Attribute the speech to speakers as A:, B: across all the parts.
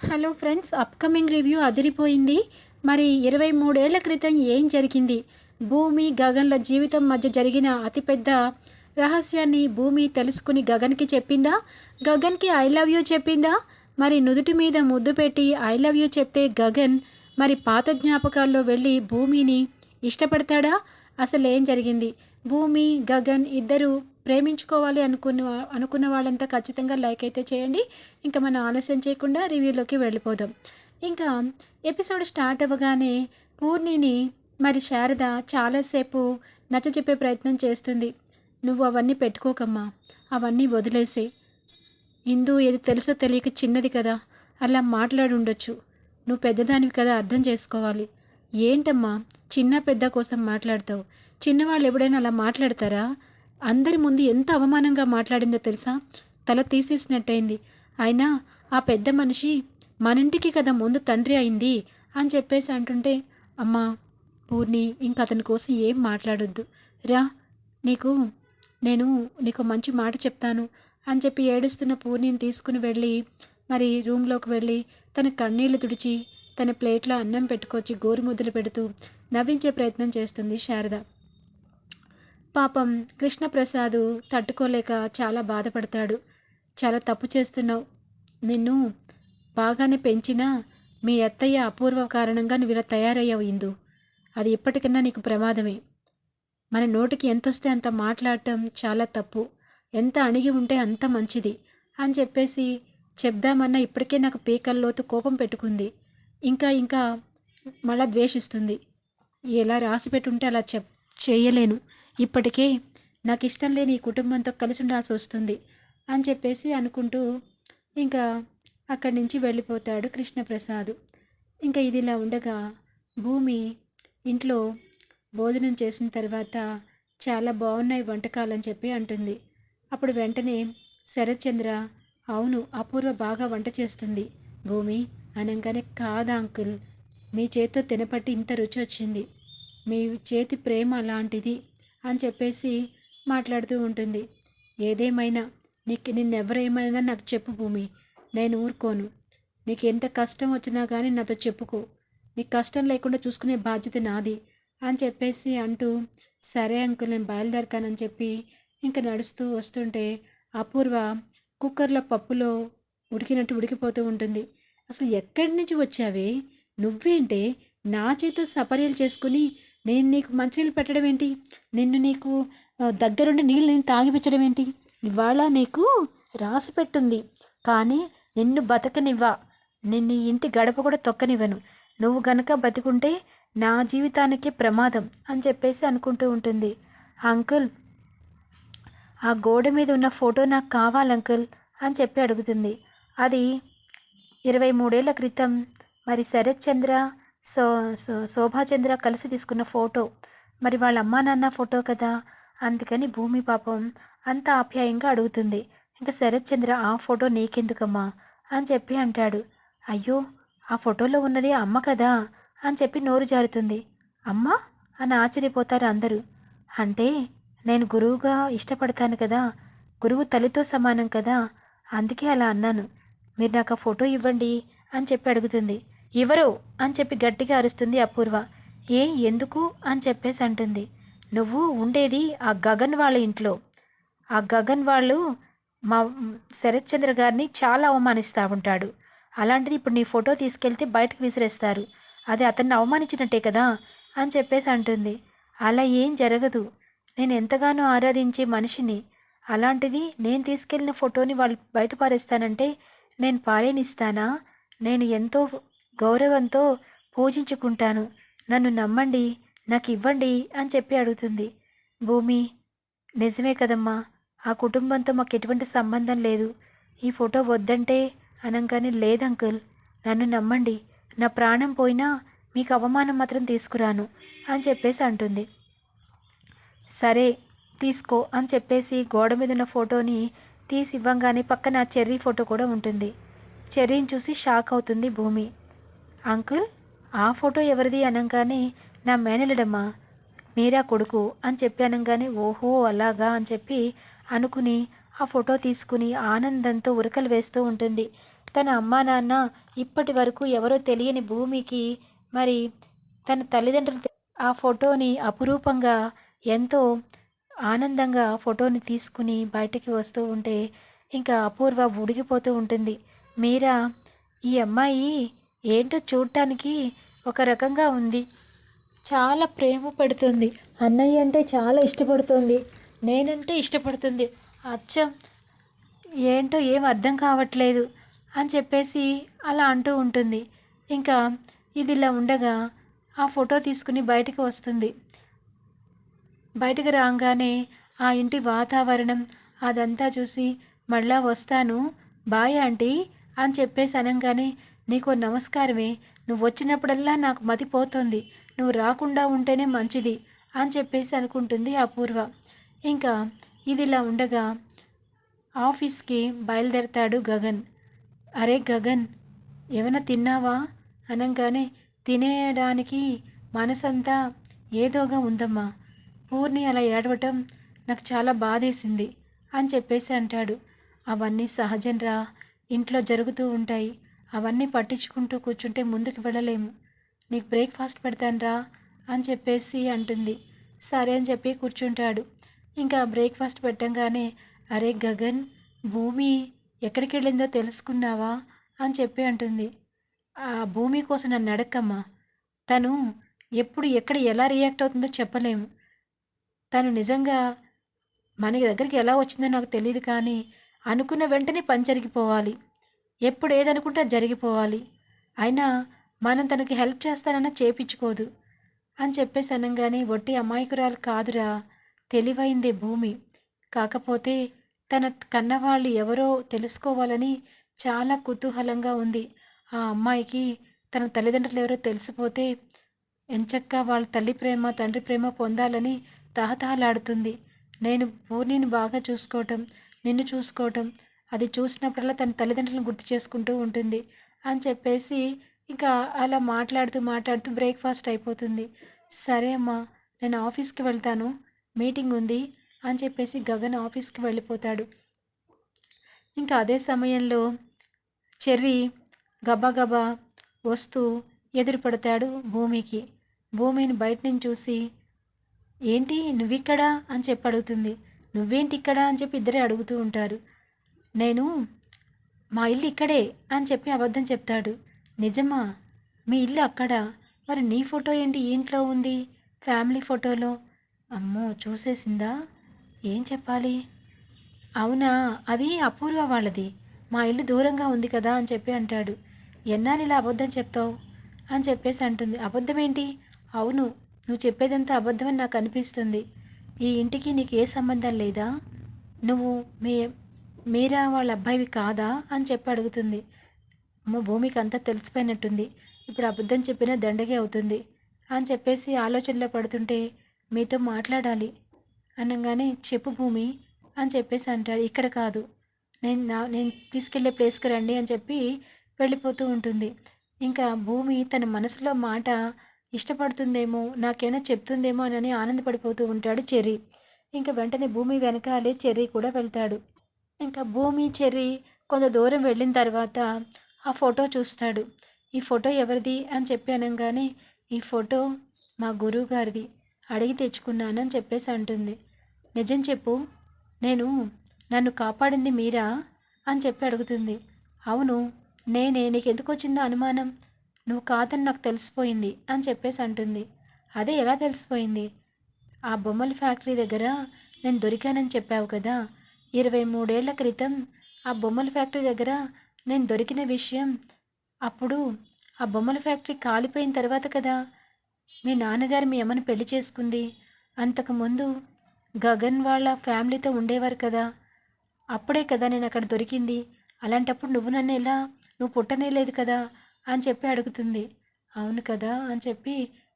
A: Hello friends upcoming review అదిరిపోయింది. మరి ఇరవై మూడేళ్ళ క్రితం ఏం జరిగింది? భూమి గగన్ల జీవితం మధ్య జరిగిన అతిపెద్ద రహస్యాన్ని భూమి తెలుసుకుని గగన్కి చెప్పిందా? గగన్కి ఐ లవ్ యూ చెప్పిందా? మరి నుదుటి మీద ముద్దు పెట్టి ఐ లవ్ యూ చెప్తే గగన్ మరి పాత జ్ఞాపకాల్లో వెళ్ళి భూమిని ఇష్టపడతాడా? అసలు ఏం జరిగింది? భూమి గగన్ ఇద్దరు ప్రేమించుకోవాలి అనుకున్న అనుకున్న వాళ్ళంతా ఖచ్చితంగా లైక్ అయితే చేయండి. ఇంకా మనం ఆలస్యం చేయకుండా రివ్యూలోకి వెళ్ళిపోదాం. ఇంకా ఎపిసోడ్ స్టార్ట్ అవ్వగానే పూర్ణిని మరి శారద చాలాసేపు నచ్చ చెప్పే ప్రయత్నం చేస్తుంది. నువ్వు అవన్నీ పెట్టుకోకమ్మా అవన్నీ వదిలేసి. ఇందు ఏది తెలుసో తెలియక చిన్నది కదా అలా మాట్లాడుండొచ్చు. నువ్వు పెద్దదానివి కదా అర్థం చేసుకోవాలి. ఏంటమ్మా చిన్న పెద్ద కోసం మాట్లాడతావు. చిన్నవాళ్ళు ఎప్పుడైనా అలా మాట్లాడతారా? అందరి ముందు ఎంత అవమానంగా మాట్లాడిందో తెలుసా? తల తీసేసినట్టయింది. అయినా ఆ పెద్ద మనిషి మన ఇంటికి కదా ముందు తండ్రి అయింది అని చెప్పేసి అంటుంటే అమ్మా పూర్ణి ఇంక అతని కోసం ఏం మాట్లాడొద్దు. రా నీకు నేను నీకు మంచి మాట చెప్తాను అని చెప్పి ఏడుస్తున్న పూర్ణిని తీసుకుని వెళ్ళి మరి రూమ్లోకి వెళ్ళి తన కన్నీళ్ళు తుడిచి తన ప్లేట్లో అన్నం పెట్టుకొచ్చి గోరుముద్దలు పెడుతూ నవ్వించే ప్రయత్నం చేస్తుంది శారద. పాపం కృష్ణప్రసాద్ తట్టుకోలేక చాలా బాధపడతాడు. చాలా తప్పు చేస్తున్నావు. నిన్ను బాగానే పెంచినా మీ అత్తయ్య అపూర్వ కారణంగా నువ్వు ఇలా తయారయ్యావు ఇందు. అది ఇప్పటికన్నా నీకు ప్రమాదమే. మన నోటికి ఎంతొస్తే అంత మాట్లాడటం చాలా తప్పు. ఎంత అణిగి ఉంటే అంత మంచిది అని చెప్పేసి చెప్దామన్నా ఇప్పటికే నాకు పీకల్లోతు కోపం పెట్టుకుంది. ఇంకా ఇంకా మళ్ళా ద్వేషిస్తుంది. ఎలా రాసి పెట్టుంటే అలా చెప్ చేయలేను. ఇప్పటికే నాకు ఇష్టం లేని ఈ కుటుంబంతో కలిసి ఉండాల్సి వస్తుంది అని చెప్పేసి అనుకుంటూ ఇంకా అక్కడి నుంచి వెళ్ళిపోతాడు కృష్ణప్రసాద్. ఇంకా ఇది ఇలా ఉండగా భూమి ఇంట్లో భోజనం చేసిన తర్వాత చాలా బాగున్నాయి వంటకాలని చెప్పి అంటుంది. అప్పుడు వెంటనే శరత్చంద్ర అవును అపూర్వ బాగా వంట చేస్తుంది. భూమి అనగానే కాదా అంకుల్ మీ చేతితో తినపట్టి ఇంత రుచి వచ్చింది. మీ చేతి ప్రేమ అలాంటిది. అని చెప్పేసి మాట్లాడుతూ ఉంటుంది. ఏదేమైనా నీకు నిన్నెవరేమైనా నాకు చెప్పు భూమి. నేను ఊరుకోను. నీకు ఎంత కష్టం వచ్చినా కానీ నాతో చెప్పుకో. నీకు కష్టం లేకుండా చూసుకునే బాధ్యత నాది అని చెప్పేసి అంటూ సరే అంకుల్ నేను బయలుదేరుతానని చెప్పి ఇంకా నడుస్తూ వస్తుంటే అపూర్వ కుక్కర్లో పప్పులో ఉడికినట్టు ఉడికిపోతూ ఉంటుంది. అసలు ఎక్కడి నుంచి వచ్చావే? నువ్వేంటే? నా చేత సపర్యలు చేసుకుని నేను నీకు మంచినీళ్ళు పెట్టడం ఏంటి? నిన్ను నీకు దగ్గరుండి నీళ్ళు నేను తాగిపించడం ఏంటి? ఇవాళ నీకు రాసి పెట్టుంది. కానీ నిన్ను బతకనివ్వా. నిన్ను ఇంటి గడప కూడా తొక్కనివ్వను. నువ్వు గనక బతికుంటే నా జీవితానికి ప్రమాదం అని చెప్పేసి అనుకుంటూ ఉంటుంది. అంకుల్ ఆ గోడ మీద ఉన్న ఫోటో నాకు కావాలి అంకుల్ అని చెప్పి అడుగుతుంది. అది ఇరవై మూడేళ్ళ క్రితం. మరి శరత్ చంద్ర సో సో శోభాచంద్ర కలిసి తీసుకున్న ఫోటో. మరి వాళ్ళ అమ్మా నాన్న ఫోటో కదా? అందుకని భూమి పాపం అంత ఆప్యాయంగా అడుగుతుంది. ఇంకా శరత్ చంద్ర ఆ ఫోటో నీకెందుకమ్మా? అని చెప్పి అంటాడు. అయ్యో ఆ ఫోటోలో ఉన్నది అమ్మ కదా? అని చెప్పి నోరు జారుతుంది. అమ్మ? అని ఆశ్చర్యపోతారు అందరూ. అంటే నేను గురువుగా ఇష్టపడతాను కదా? గురువు తల్లితో సమానం కదా? అందుకే అలా అన్నాను. మీరు నాకు ఆ ఫోటో ఇవ్వండి అని చెప్పి అడుగుతుంది. ఎవరో? అని చెప్పి గట్టిగా అరుస్తుంది అపూర్వ. ఏ ఎందుకు? అని చెప్పేసి అంటుంది. నువ్వు ఉండేది ఆ గగన్ వాళ్ళ ఇంట్లో. ఆ గగన్ వాళ్ళు మా శరత్ చంద్ర గారిని చాలా అవమానిస్తూ ఉంటాడు. అలాంటిది ఇప్పుడు నీ ఫోటో తీసుకెళ్తే బయటకు విసిరేస్తారు. అది అతన్ని అవమానించినట్టే కదా? అని చెప్పేసి అంటుంది. అలా ఏం జరగదు. నేను ఎంతగానో ఆరాధించే మనిషిని. అలాంటిది నేను తీసుకెళ్ళిన ఫోటోని వాళ్ళు బయట పారేస్తానంటే నేను పారేనిస్తానా? నేను ఎంతో గౌరవంతో పూజించుకుంటాను. నన్ను నమ్మండి నాకు ఇవ్వండి అని చెప్పి అడుగుతుంది. భూమి నిజమే కదమ్మా. ఆ కుటుంబంతో మాకు ఎటువంటి సంబంధం లేదు. ఈ ఫోటో వద్దంటే అనంగానే లేదంకుల్ నన్ను నమ్మండి నా ప్రాణం పోయినా మీకు అవమానం మాత్రం తీసుకురాను అని చెప్పేసి అంటుంది. సరే తీసుకో అని చెప్పేసి గోడ మీద ఉన్న ఫోటోని తీసి ఇవ్వంగానే పక్కన చెర్రీ ఫోటో కూడా ఉంటుంది. చెర్రీని చూసి షాక్ అవుతుంది భూమి. అంకుల్ ఆ ఫోటో ఎవరిది అనగానే నా మేనలుడమ్మా మీరా కొడుకు అని చెప్పి అనగానే ఓహో అలాగా అని చెప్పి అనుకుని ఆ ఫోటో తీసుకుని ఆనందంతో ఉరకలు వేస్తూ ఉంటుంది. తన అమ్మా నాన్న ఇప్పటి వరకు ఎవరో తెలియని భూమికి మరి తన తల్లిదండ్రులు ఆ ఫోటోని అపురూపంగా ఎంతో ఆనందంగా ఫోటోని తీసుకుని బయటికి వస్తూ ఉంటే ఇంకా అపూర్వ ఉడిగిపోతూ ఉంటుంది. మీరా ఈ అమ్మాయి ఏంటో చూడటానికి ఒక రకంగా ఉంది. చాలా ప్రేమ పడుతుంది. అన్నయ్య అంటే చాలా ఇష్టపడుతుంది. నేనంటే ఇష్టపడుతుంది. అచ్చం ఏంటో ఏం అర్థం కావట్లేదు అని చెప్పేసి అలా అంటూ ఉంటుంది. ఇంకా ఇది ఇలా ఉండగా ఆ ఫోటో తీసుకుని బయటకు వస్తుంది. బయటికి రాగానే ఆ ఇంటి వాతావరణం అదంతా చూసి మళ్ళా వస్తాను బాయ్ ఆంటీ అని చెప్పేసి అనగానే నీకు నమస్కారమే. నువ్వు వచ్చినప్పుడల్లా నాకు మతిపోతుంది నువ్వు రాకుండా ఉంటేనే మంచిది అని చెప్పేసి అనుకుంటుంది అపూర్వ. ఇంకా ఇది ఇలా ఉండగా ఆఫీస్కి బయలుదేరతాడు గగన్. అరే గగన్ ఏమైనా తిన్నావా? అనగానే తినేయడానికి మనసంతా ఏదోగా ఉందమ్మా. పూర్ణి అలా ఏడవటం నాకు చాలా బాధేసింది అని చెప్పేసి అంటాడు. అవన్నీ సహజంరా. ఇంట్లో జరుగుతూ ఉంటాయి. అవన్నీ పట్టించుకుంటూ కూర్చుంటే ముందుకు వెళ్ళలేము. నీకు బ్రేక్ఫాస్ట్ పెడతానురా అని చెప్పేసి అంటుంది. సరే అని చెప్పి కూర్చుంటాడు. ఇంకా బ్రేక్ఫాస్ట్ పెట్టంగానే అరే గగన్ భూమి ఎక్కడికి వెళ్ళిందో తెలుసుకున్నావా అని చెప్పి అంటుంది. ఆ భూమి కోసం నన్ను అడక్కమ్మా. తను ఎప్పుడు ఎక్కడ ఎలా రియాక్ట్ అవుతుందో చెప్పలేము. తను నిజంగా మన దగ్గరికి ఎలా వచ్చిందో నాకు తెలియదు కానీ అనుకున్న వెంటనే పని జరిగిపోవాలి. ఎప్పుడు ఏదనుకుంటే జరిగిపోవాలి. అయినా మనం తనకి హెల్ప్ చేస్తానన్నా చేపించుకోదు. అని చెప్పేసి అనగానే వట్టి అమాయకురాలు కాదురా తెలివైందే భూమి. కాకపోతే తన కన్నవాళ్ళు ఎవరో తెలుసుకోవాలని చాలా కుతూహలంగా ఉంది. ఆ అమ్మాయికి తన తల్లిదండ్రులు ఎవరో తెలిసిపోతే ఎంచక్కా వాళ్ళ తల్లి ప్రేమ తండ్రి ప్రేమ పొందాలని తహతహలాడుతుంది. నేను పూర్ణిని బాగా చూసుకోవటం నిన్ను చూసుకోవటం అది చూసినప్పుడల్లా తన తల్లిదండ్రులను గుర్తు చేసుకుంటూ ఉంటుంది అని చెప్పేసి ఇంకా అలా మాట్లాడుతూ మాట్లాడుతూ బ్రేక్ఫాస్ట్ అయిపోతుంది. సరే అమ్మా నేను ఆఫీస్కి వెళ్తాను మీటింగ్ ఉంది అని చెప్పేసి గగన్ ఆఫీస్కి వెళ్ళిపోతాడు. ఇంకా అదే సమయంలో చెర్రీ గబగబా వస్తూ ఎదురు పడతాడు భూమికి. భూమిని బయట నుంచి చూసి ఏంటి నువ్విక్కడా? అని చెప్పి అడుగుతుంది. నువ్వేంటి ఇక్కడ అని చెప్పి ఇద్దరే అడుగుతూ ఉంటారు. నేను మా ఇల్లు ఇక్కడే అని చెప్పి అబద్ధం చెప్తాడు. నిజమా? మీ ఇల్లు అక్కడ? మరి నీ ఫోటో ఏంటి? ఇంట్లో ఉంది? ఫ్యామిలీ ఫోటోలో? అమ్మో చూసేసిందా? ఏం చెప్పాలి? అవునా? అది అపూర్వ వాళ్ళది. మా ఇల్లు దూరంగా ఉంది కదా అని చెప్పి అంటాడు. ఎన్నాళ్ళు ఇలా అబద్ధం చెప్తావు? అని చెప్పేసి అంటుంది. అబద్ధం ఏంటి? అవును నువ్వు చెప్పేదంతా అబద్ధమని నాకు అనిపిస్తుంది. ఈ ఇంటికి నీకు ఏ సంబంధం లేదా? నువ్వు మీ మీరా వాళ్ళ అబ్బాయివి కాదా అని చెప్పి అడుగుతుంది. అమ్మ భూమికి అంతా తెలిసిపోయినట్టుంది. ఇప్పుడు అబద్ధం చెప్పినా దండగే అవుతుంది అని చెప్పేసి ఆలోచనలో పడుతుంటే మీతో మాట్లాడాలి అనగానే చెప్పు భూమి అని చెప్పేసి అంటాడు. ఇక్కడ కాదు. నేను నా నేను తీసుకెళ్ళే ప్లేస్కి రండి అని చెప్పి వెళ్ళిపోతూ ఉంటుంది. ఇంకా భూమి తన మనసులో మాట ఇష్టపడుతుందేమో నాకేమైనా చెప్తుందేమో అని ఆనందపడిపోతూ ఉంటాడు చెర్రీ. ఇంకా వెంటనే భూమి వెనకాలే చెర్రీ కూడా వెళ్తాడు. ఇంకా భూమి చెర్రి కొంత దూరం వెళ్ళిన తర్వాత ఆ ఫోటో చూస్తాడు. ఈ ఫోటో ఎవరిది అని చెప్పి అనగానే ఈ ఫోటో మా గురువు గారిది. అడిగి తెచ్చుకున్నానని చెప్పేసి అంటుంది. నిజం చెప్పు నేను నన్ను కాపాడింది మీరా అని చెప్పి అడుగుతుంది. అవును నేనే నీకు ఎందుకు వచ్చిందో అనుమానం? నువ్వు కాదని నాకు తెలిసిపోయింది అని చెప్పేసి అంటుంది. అదే ఎలా తెలిసిపోయింది? ఆ బొమ్మల ఫ్యాక్టరీ దగ్గర నేను దొరికానని చెప్పావు కదా ఇరవై మూడేళ్ళ క్రితం ఆ బొమ్మల ఫ్యాక్టరీ దగ్గర నేను దొరికిన విషయం అప్పుడు ఆ బొమ్మల ఫ్యాక్టరీ కాలిపోయిన తర్వాత కదా మీ నాన్నగారు మీ అమ్మని పెళ్ళి చేసుకుంది. అంతకుముందు గగన్ వాళ్ళ ఫ్యామిలీతో ఉండేవారు కదా. అప్పుడే కదా నేను అక్కడ దొరికింది. అలాంటప్పుడు నువ్వు నన్ను ఎలా నువ్వు పుట్టనే లేదు కదా అని చెప్పి అడుగుతుంది. అవును కదా అని చెప్పి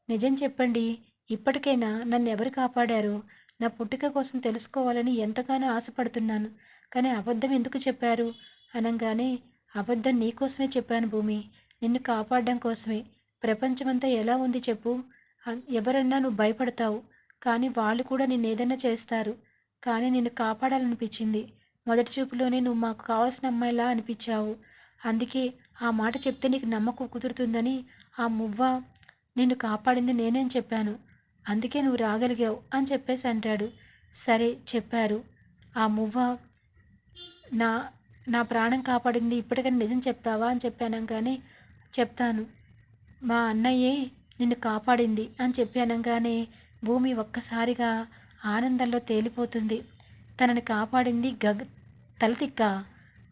A: నిజం చెప్పండి. ఇప్పటికైనా నన్ను ఎవరు కాపాడారు? నా పుట్టుక కోసం తెలుసుకోవాలని ఎంతగానో ఆశపడుతున్నాను. కానీ అబద్ధం ఎందుకు చెప్పారు? అనగానే అబద్ధం నీకోసమే చెప్పాను భూమి. నిన్ను కాపాడడం కోసమే. ప్రపంచమంతా ఎలా ఉంది చెప్పు. ఎవరన్నా నువ్వు భయపడతావు. కానీ వాళ్ళు కూడా నిన్ను ఏదైనా చేస్తారు. కానీ నిన్ను కాపాడాలనిపించింది. మొదటి చూపులోనే నువ్వు మాకు కావాల్సిన అమ్మాయిలా అనిపించావు. అందుకే ఆ మాట చెప్తే నీకు నమ్మకం కుదురుతుందని ఆ మువ్వ నిన్ను కాపాడింది నేనేం చెప్పాను. అందుకే నువ్వు రాగలిగావు అని చెప్పేసి అంటాడు. సరే చెప్పారు. ఆ మువ్వ నా నా ప్రాణం కాపాడింది ఇప్పటికైనా నిజం చెప్తావా అని చెప్పాను కానీ చెప్తాను. మా అన్నయ్యే నిన్ను కాపాడింది అని చెప్పానంగానే భూమి ఒక్కసారిగా ఆనందంలో తేలిపోతుంది. తనని కాపాడింది గగ తలతిక్క.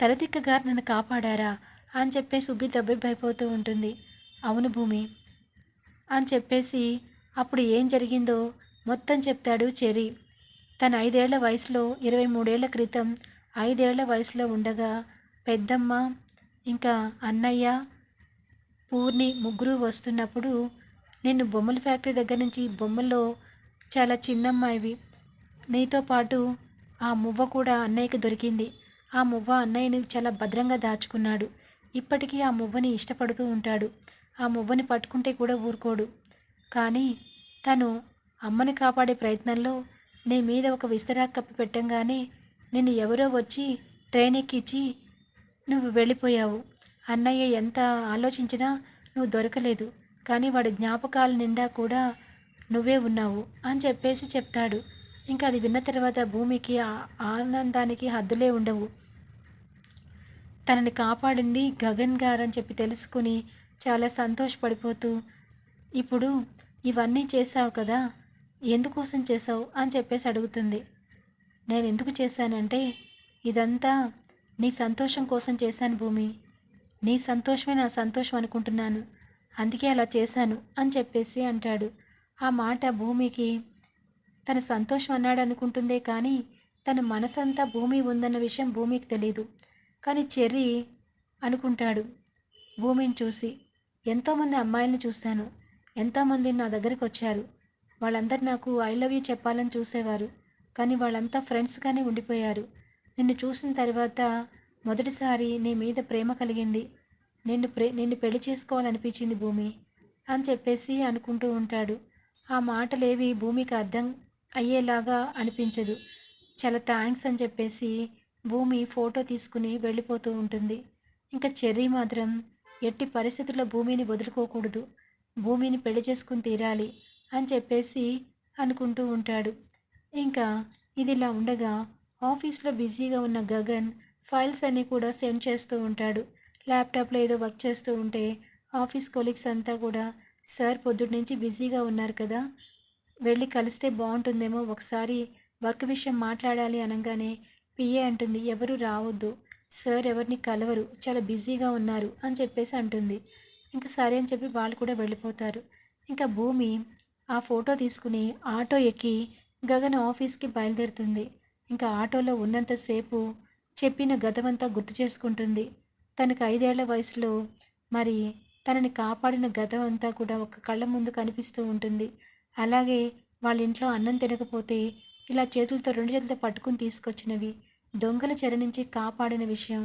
A: తలతిక్క గారు నన్ను కాపాడారా అని చెప్పేసి ఉబ్బి దబ్బిబ్బైపోతూ ఉంటుంది. అవును భూమి అని చెప్పేసి అప్పుడు ఏం జరిగిందో మొత్తం చెప్తాడు చెరి తన ఐదేళ్ళ వయసులో ఇరవై మూడేళ్ళ క్రితం ఐదేళ్ళ వయసులో ఉండగా పెద్దమ్మ ఇంకా అన్నయ్య పూర్ణి ముగ్గురు వస్తున్నప్పుడు నిన్ను బొమ్మల ఫ్యాక్టరీ దగ్గర నుంచి బొమ్మల్లో చాలా చిన్నమ్మాయివి. నీతో పాటు ఆ మువ్వ కూడా అన్నయ్యకి దొరికింది. ఆ మువ్వ అన్నయ్యని చాలా భద్రంగా దాచుకున్నాడు. ఇప్పటికీ ఆ మువ్వని ఇష్టపడుతూ ఉంటాడు. ఆ మువ్వని పట్టుకుంటే కూడా ఊరుకోడు. కానీ తను అమ్మని కాపాడే ప్రయత్నంలో నీ మీద ఒక విస్తరా కప్పి పెట్టంగానే నిన్ను ఎవరో వచ్చి ట్రైన్ ఎక్కించి నువ్వు వెళ్ళిపోయావు. అన్నయ్య ఎంత ఆలోచించినా నువ్వు దొరకలేదు. కానీ వాడి జ్ఞాపకాల నిండా కూడా నువ్వే ఉన్నావు అని చెప్పేసి చెప్తాడు. ఇంకా అది విన్న తర్వాత భూమికి ఆనందానికి హద్దులే ఉండవు. తనని కాపాడింది గగన్ గారు అని చెప్పి తెలుసుకుని చాలా సంతోషపడిపోతూ ఇప్పుడు ఇవన్నీ చేసావు కదా ఎందుకోసం చేసావు అని చెప్పేసి అడుగుతుంది. నేను ఎందుకు చేశానంటే ఇదంతా నీ సంతోషం కోసం చేశాను భూమి. నీ సంతోషమే నా సంతోషం అనుకుంటున్నాను. అందుకే అలా చేశాను అని చెప్పేసి అంటాడు. ఆ మాట భూమికి తన సంతోషం అన్నాడు అనుకుంటుందే కానీ తన మనసంతా భూమి ఉందన్న విషయం భూమికి తెలియదు కానీ చెర్రీ అనుకుంటాడు. భూమిని చూసి ఎంతోమంది అమ్మాయిలను చూశాను. ఎంతోమంది నా దగ్గరికి వచ్చారు. వాళ్ళందరూ నాకు ఐ లవ్ యూ చెప్పాలని చూసేవారు. కానీ వాళ్ళంతా ఫ్రెండ్స్గానే ఉండిపోయారు. నిన్ను చూసిన తర్వాత మొదటిసారి నీ మీద ప్రేమ కలిగింది. నిన్ను ప్రే నిన్ను పెళ్ళి చేసుకోవాలనిపించింది భూమి అని చెప్పేసి అనుకుంటూ ఉంటాడు. ఆ మాటలేవి భూమికి అర్థం అయ్యేలాగా అనిపించదు. చాలా థ్యాంక్స్ అని చెప్పేసి భూమి ఫోటో తీసుకుని వెళ్ళిపోతూ ఉంటుంది. ఇంకా చెర్రీ మాత్రం ఎట్టి పరిస్థితుల్లో భూమిని వదులుకోకూడదు. భూమిని పెళ్ళి చేసుకుని తీరాలి అని చెప్పేసి అనుకుంటూ ఉంటాడు. ఇంకా ఇదిలా ఉండగా ఆఫీస్లో బిజీగా ఉన్న గగన్ ఫైల్స్ అన్నీ కూడా సెండ్ చేస్తూ ఉంటాడు. ల్యాప్టాప్లో ఏదో వర్క్ చేస్తూ ఉంటే ఆఫీస్ కొలీగ్స్ అంతా కూడా సార్ పొద్దుటి నుంచి బిజీగా ఉన్నారు కదా వెళ్ళి కలిస్తే బాగుంటుందేమో ఒకసారి వర్క్ విషయం మాట్లాడాలి అనగానే పిఏ అంటుంది. ఎవరు రావద్దు. సార్ ఎవరిని కలవరు. చాలా బిజీగా ఉన్నారు అని చెప్పేసి అంటుంది. ఇంకా సరే అని చెప్పి వాళ్ళు కూడా వెళ్ళిపోతారు. ఇంకా భూమి ఆ ఫోటో తీసుకుని ఆటో ఎక్కి గగన్ ఆఫీస్కి బయలుదేరుతుంది. ఇంకా ఆటోలో ఉన్నంతసేపు చెప్పిన గతమంతా గుర్తు చేసుకుంటుంది. తనకు ఐదేళ్ళ వయసులో మరి తనని కాపాడిన గతం అంతా కూడా ఒక కళ్ళ ముందు కనిపిస్తూ ఉంటుంది. అలాగే వాళ్ళ ఇంట్లో అన్నం తినకపోతే ఇలా చేతులతో రెండు చేతులతో పట్టుకుని తీసుకొచ్చినవి దొంగల చెర నుంచి కాపాడిన విషయం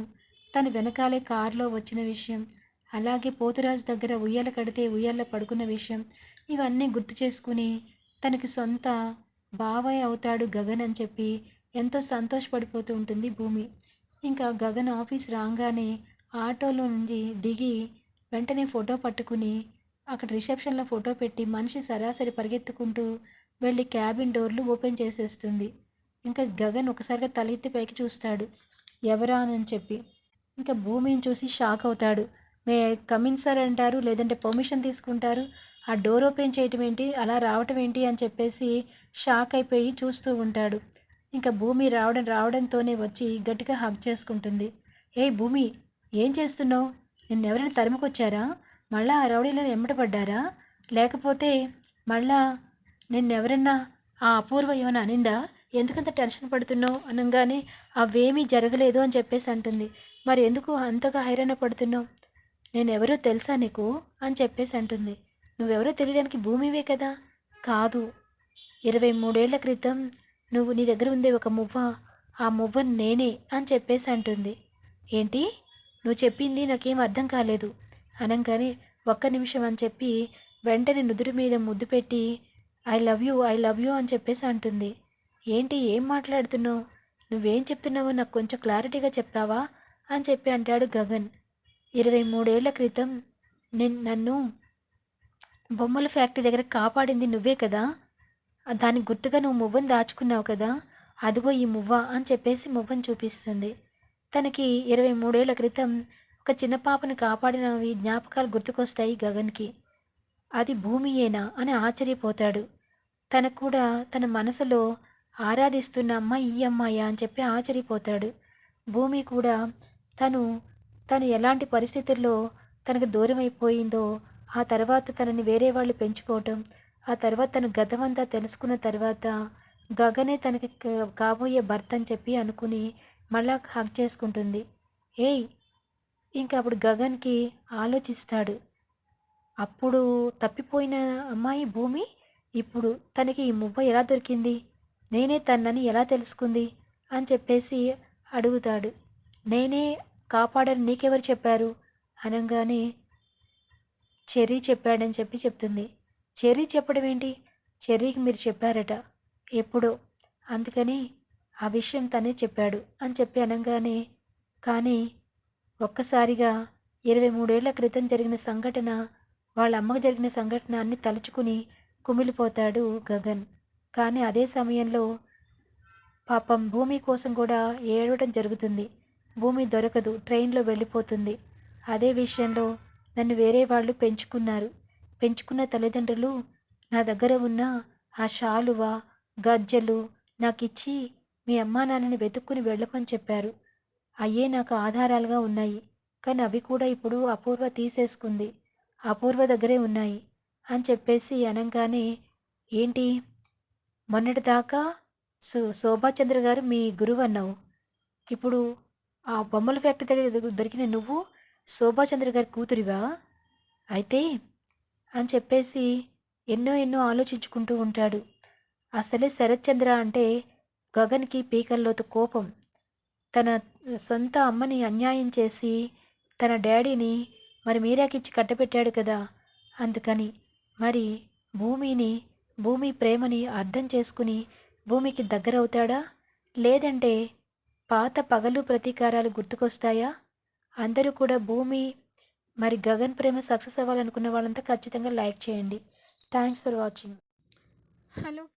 A: తను వెనకాలే కారులో వచ్చిన విషయం అలాగే పోతురాజు దగ్గర ఉయ్యాల కడితే ఉయ్యాల పడుకున్న విషయం ఇవన్నీ గుర్తు చేసుకుని తనకి సొంత బావయ్య అవుతాడు గగన్ అని చెప్పి ఎంతో సంతోషపడిపోతూ ఉంటుంది భూమి. ఇంకా గగన్ ఆఫీస్ రాగానే ఆటోలో నుండి దిగి వెంటనే ఫోటో పట్టుకుని అక్కడ రిసెప్షన్లో ఫోటో పెట్టి మనిషి సరాసరి పరిగెత్తుకుంటూ వెళ్ళి క్యాబిన్ డోర్లు ఓపెన్ చేసేస్తుంది. ఇంకా గగన్ ఒకసారిగా తలెత్తి పైకి చూస్తాడు. ఎవరా అని చెప్పి. ఇంకా భూమిని చూసి షాక్ అవుతాడు. మే కమిన్ సార్ అంటారు లేదంటే పర్మిషన్ తీసుకుంటారు ఆ డోర్ ఓపెన్ చేయటం ఏంటి అలా రావటం ఏంటి అని చెప్పేసి షాక్ అయిపోయి చూస్తూ ఉంటాడు. ఇంకా భూమి రావడం రావడంతోనే వచ్చి గట్టిగా హగ్ చేసుకుంటుంది. ఏ భూమి ఏం చేస్తున్నావు? నిన్ను ఎవరైనా తరుముకొచ్చారా? మళ్ళా ఆ రౌడీలను ఎమ్మటపడ్డారా? లేకపోతే మళ్ళా నిన్నెవరన్నా ఆ అపూర్వ ఏమైనా అనిందా? ఎందుకంత టెన్షన్ పడుతున్నావు అనగానే అవేమీ జరగలేదు అని చెప్పేసి అంటుంది. మరి ఎందుకు అంతగా హైరాణ పడుతున్నావు? నేనెవరో తెలుసా నీకు? అని చెప్పేసి అంటుంది. నువ్వెవరో తెలియడానికి భూమివే కదా? కాదు. ఇరవై మూడేళ్ళ క్రితం నువ్వు నీ దగ్గర ఉండే ఒక మువ్వ. ఆ మువ్వ నేనే అని చెప్పేసి అంటుంది. ఏంటి? నువ్వు చెప్పింది నాకేం అర్థం కాలేదు. అనగానే ఒక్క నిమిషం అని చెప్పి వెంటనే నుదురు మీద ముద్దు పెట్టి I love you I love you అని చెప్పేసి అంటుంది. ఏంటి? ఏం మాట్లాడుతున్నావు? నువ్వేం చెప్తున్నావో నాకు కొంచెం క్లారిటీగా చెప్తావా అని చెప్పి అంటాడు గగన్. ఇరవై మూడేళ్ళ క్రితం నేను నన్ను బొమ్మల ఫ్యాక్టరీ దగ్గర కాపాడింది నువ్వే కదా? ఆ దానికి గుర్తుగా నువ్వు మువ్వను దాచుకున్నావు కదా? అదిగో ఈ మువ్వ అని చెప్పేసి మువ్వను చూపిస్తుంది. తనకి ఇరవై మూడేళ్ళ క్రితం ఒక చిన్న పాపను కాపాడినవి జ్ఞాపకాలు గుర్తుకొస్తాయి గగన్కి. అది భూమియేనా అని ఆశ్చర్యపోతాడు. తనకు కూడా తన మనసులో ఆరాధిస్తున్న అమ్మ ఈ అమ్మాయా అని చెప్పి ఆశ్చర్యపోతాడు. భూమి కూడా తను తను ఎలాంటి పరిస్థితుల్లో తనకు దూరం అయిపోయిందో ఆ తర్వాత తనని వేరే వాళ్ళు పెంచుకోవటం ఆ తర్వాత తను గతమంతా తెలుసుకున్న తర్వాత గగనే తనకి కాబోయే భర్త అని చెప్పి అనుకుని మళ్ళా హక్ చేసుకుంటుంది. ఏయ్ ఇంకా అప్పుడు గగన్కి ఆలోచిస్తాడు. అప్పుడు తప్పిపోయిన అమ్మాయి భూమి ఇప్పుడు తనకి ఈ మువ్వ ఎలా దొరికింది? నేనే తన్నని ఎలా తెలుసుకుంది? అని చెప్పేసి అడుగుతాడు. నేనే కాపాడని నీకెవరు చెప్పారు? అనగానే చెర్రీ చెప్పాడని చెప్పి చెప్తుంది. చెర్రీ చెప్పడం ఏంటి? చెర్రీకి మీరు చెప్పారట. ఎప్పుడో. అందుకని ఆ విషయం తనే చెప్పాడు అని చెప్పి అనగానే కానీ ఒక్కసారిగా ఇరవై మూడేళ్ళ క్రితం జరిగిన సంఘటన వాళ్ళ అమ్మకు జరిగిన సంఘటన అన్ని తలుచుకుని కుమిలిపోతాడు గగన్. కానీ అదే సమయంలో పాపం భూమి కోసం కూడా ఏడవడం జరుగుతుంది. భూమి దొరకదు ట్రైన్లో వెళ్ళిపోతుంది. అదే విషయంలో నన్ను వేరే వాళ్ళు పెంచుకున్నారు. పెంచుకున్న తల్లిదండ్రులు నా దగ్గర ఉన్న ఆ షాలువ గజ్జెలు నాకు ఇచ్చి మీ అమ్మా నాన్నని వెతుక్కుని వెళ్ళమని చెప్పారు. అయ్యే నాకు ఆధారాలుగా ఉన్నాయి. కానీ అవి కూడా ఇప్పుడు అపూర్వ తీసేసుకుంది. అపూర్వ దగ్గరే ఉన్నాయి అని చెప్పేసి అనగానే ఏంటి? మొన్నటిదాకా సో శోభాచంద్ర గారు మీ గురువు అన్నావు. ఇప్పుడు ఆ బొమ్మల ఫ్యాక్టరీ దగ్గర దొరికిన నువ్వు శోభాచంద్ర గారి కూతురివా? అయితే అని చెప్పేసి ఎన్నో ఎన్నో ఆలోచించుకుంటూ ఉంటాడు. అసలే శరత్చంద్ర అంటే గగన్కి పీకల్లోతు కోపం. తన సొంత అమ్మని అన్యాయం చేసి తన డాడీని మరి మీరాకిచ్చి కట్టపెట్టాడు కదా. అందుకని మరి భూమిని భూమి ప్రేమని అర్థం చేసుకుని భూమికి దగ్గరవుతాడా? లేదంటే పాత పగలు ప్రతీకారాలు గుర్తుకొస్తాయా? అందరూ కూడా భూమి మరి గగన్ ప్రేమ సక్సెస్ అవ్వాలనుకున్న వాళ్ళంతా ఖచ్చితంగా లైక్ చేయండి. Thanks for watching.
B: హలో